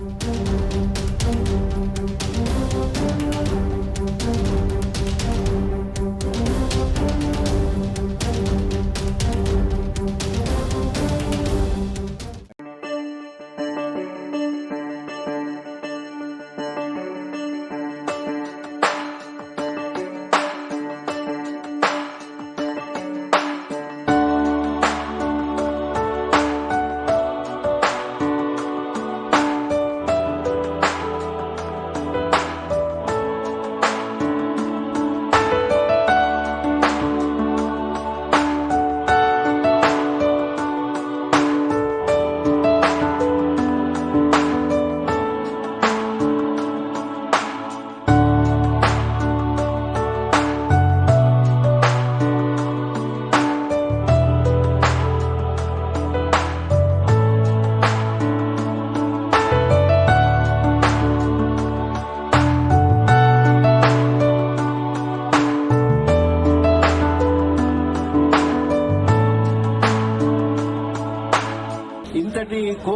ఇంతటి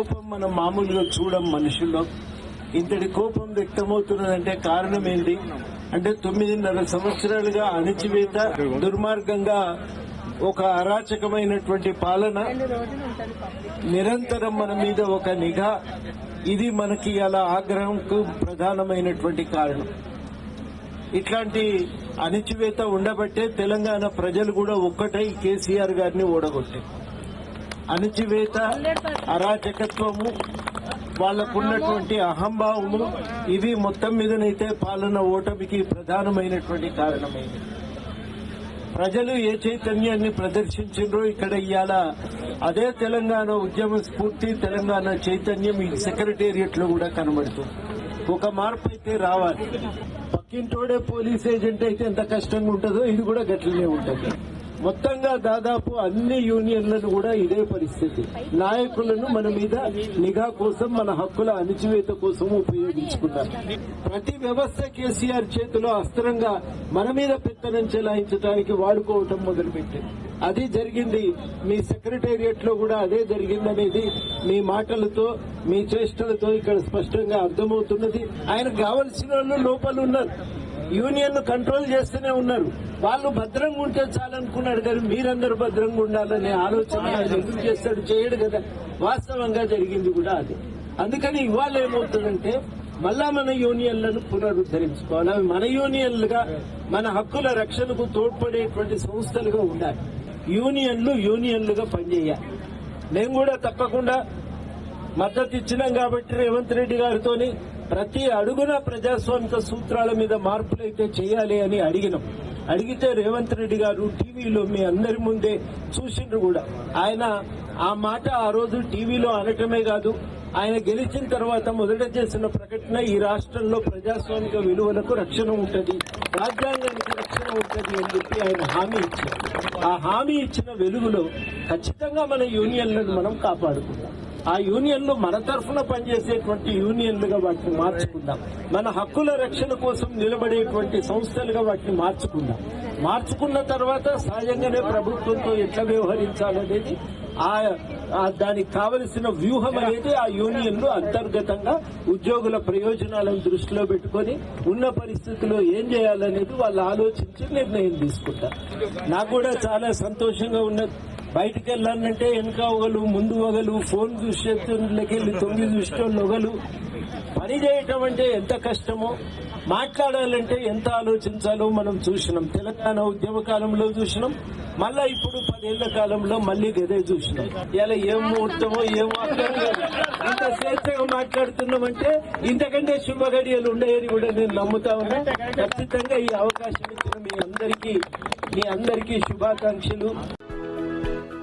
కోపం మనం మామూలుగా చూడం మనుషుల్లో. ఇంతటి కోపం వ్యక్తమవుతున్నదంటే కారణం ఏంటి? అంటే తొమ్మిదిన్నర సంవత్సరాలుగా అణిచివేత దుర్మార్గంగా ఒక అరాచకమైనటువంటి పాలన నిరంతరం మన మీద ఒక నిఘా. ఇది మనకి అలా ఆగ్రహంకు ప్రధానమైనటువంటి కారణం. ఇట్లాంటి అణిచివేత ఉండబట్టే తెలంగాణ ప్రజలు కూడా ఒక్కటై కేసీఆర్ గారిని ఓడగొట్టారు. అణచివేత అరాచకత్వము వాళ్ళకున్నటువంటి అహంభావము ఇవి మొత్తం మీదనైతే పాలన ఓటమికి ప్రధానమైనటువంటి కారణమైంది. ప్రజలు ఏ చైతన్యాన్ని ప్రదర్శించిండ్రో ఇక్కడ ఇవాళ అదే తెలంగాణ ఉద్యమ స్ఫూర్తి తెలంగాణ చైతన్యం ఈ సెక్రటేరియట్లో కూడా కనబడుతుంది. ఒక మార్పు అయితే రావాలి. పక్కింటోడే పోలీస్ ఏజెంట్ అయితే ఎంత కష్టంగా ఉంటుందో ఇది కూడా గట్లనే ఉంటుంది. మొత్తంగా దాదాపు అన్ని యూనియన్లను కూడా ఇదే పరిస్థితి. నాయకులను మన మీద నిఘా కోసం మన హక్కుల అణిచివేత కోసం ఉపయోగించుకున్నారు. ప్రతి వ్యవస్థ కేసీఆర్ చేతిలో అస్త్రంగా మన మీద పెత్తనం చెలాయించడానికి వాడుకోవటం మొదలుపెట్టింది అది జరిగింది. మీ సెక్రటేరియట్లో కూడా అదే జరిగిందనేది మీ మాటలతో మీ చేష్టలతో ఇక్కడ స్పష్టంగా అర్థమవుతున్నది. ఆయనకు కావలసిన వాళ్ళు లోపల ఉన్నారు యూనియన్ కంట్రోల్ చేస్తూనే ఉన్నారు. వాళ్ళు భద్రంగా ఉంటే చాలనుకున్నాడు కానీ మీరందరూ భద్రంగా ఉండాలనే ఆలోచన ఎందుకు చేస్తాడు? చేయడు కదా. వాస్తవంగా జరిగింది కూడా అది. అందుకని ఇవాళ ఏమవుతుందంటే మళ్ళా మన యూనియన్లను పునరుద్ధరించుకోవాలి. అవి మన యూనియన్లుగా మన హక్కుల రక్షణకు తోడ్పడేటువంటి సంస్థలుగా ఉండాలి. యూనియన్లు యూనియన్లుగా పనిచేయాలి. మేము కూడా తప్పకుండా మద్దతు ఇచ్చినాం కాబట్టి రేవంత్ రెడ్డి గారితో ప్రతి అడుగున ప్రజాస్వామిక సూత్రాల మీద మార్పులైతే చేయాలి అని అడిగినాం. అడిగితే రేవంత్ రెడ్డి గారు టీవీలో మీ అందరి ముందే చూసిండ్రు కూడా. ఆయన ఆ మాట ఆ రోజు టీవీలో అనటమే కాదు ఆయన గెలిచిన తర్వాత మొదట చేసిన ప్రకటన ఈ రాష్ట్రంలో ప్రజాస్వామిక విలువలకు రక్షణ ఉంటుంది రాజ్యాంగానికి రక్షణ ఉంటుంది అని చెప్పి ఆయన హామీ ఇచ్చారు. ఆ హామీ ఇచ్చిన వెలుగులో ఖచ్చితంగా మన యూనియన్లను మనం కాపాడుకుందాం. ఆ యూనియన్లు మన తరఫున పనిచేసేటువంటి యూనియన్లుగా వాటిని మార్చుకుందాం. మన హక్కుల రక్షణ కోసం నిలబడేటువంటి సంస్థలుగా వాటిని మార్చుకుందాం. మార్చుకున్న తర్వాత సహజంగానే ప్రభుత్వంతో ఎట్లా వ్యవహరించాలనేది ఆ దానికి కావలసిన వ్యూహం అనేది ఆ యూనియన్లు అంతర్గతంగా ఉద్యోగుల ప్రయోజనాలను దృష్టిలో పెట్టుకొని ఉన్న పరిస్థితుల్లో ఏం చేయాలనేది వాళ్ళు ఆలోచించి నిర్ణయం తీసుకుంటారు. నాకు కూడా చాలా సంతోషంగా ఉన్నది. బయటికి వెళ్ళాలంటే వెనక ఒకలు ముందు ఒకలు ఫోన్ చూసేళ్ళకి వెళ్ళి తొంగి చూసేటోళ్ళు ఒకలు పని చేయటం అంటే ఎంత కష్టమో మాట్లాడాలంటే ఎంత ఆలోచించాలో మనం చూసినాం. తెలంగాణ ఉద్యమ కాలంలో చూసినాం మళ్ళా ఇప్పుడు పదేళ్ళ కాలంలో మళ్ళీ గదే చూసినాం. ఇలా ఏం ముహూర్తమో ఏం అర్థం ఇంత స్వేచ్ఛగా మాట్లాడుతున్నామంటే ఇంతకంటే శుభగడియలు ఉండేది కూడా నేను నమ్ముతా ఉన్నా. ఖచ్చితంగా ఈ అవకాశం ఇచ్చిన మీ అందరికీ మీ అందరికీ శుభాకాంక్షలు.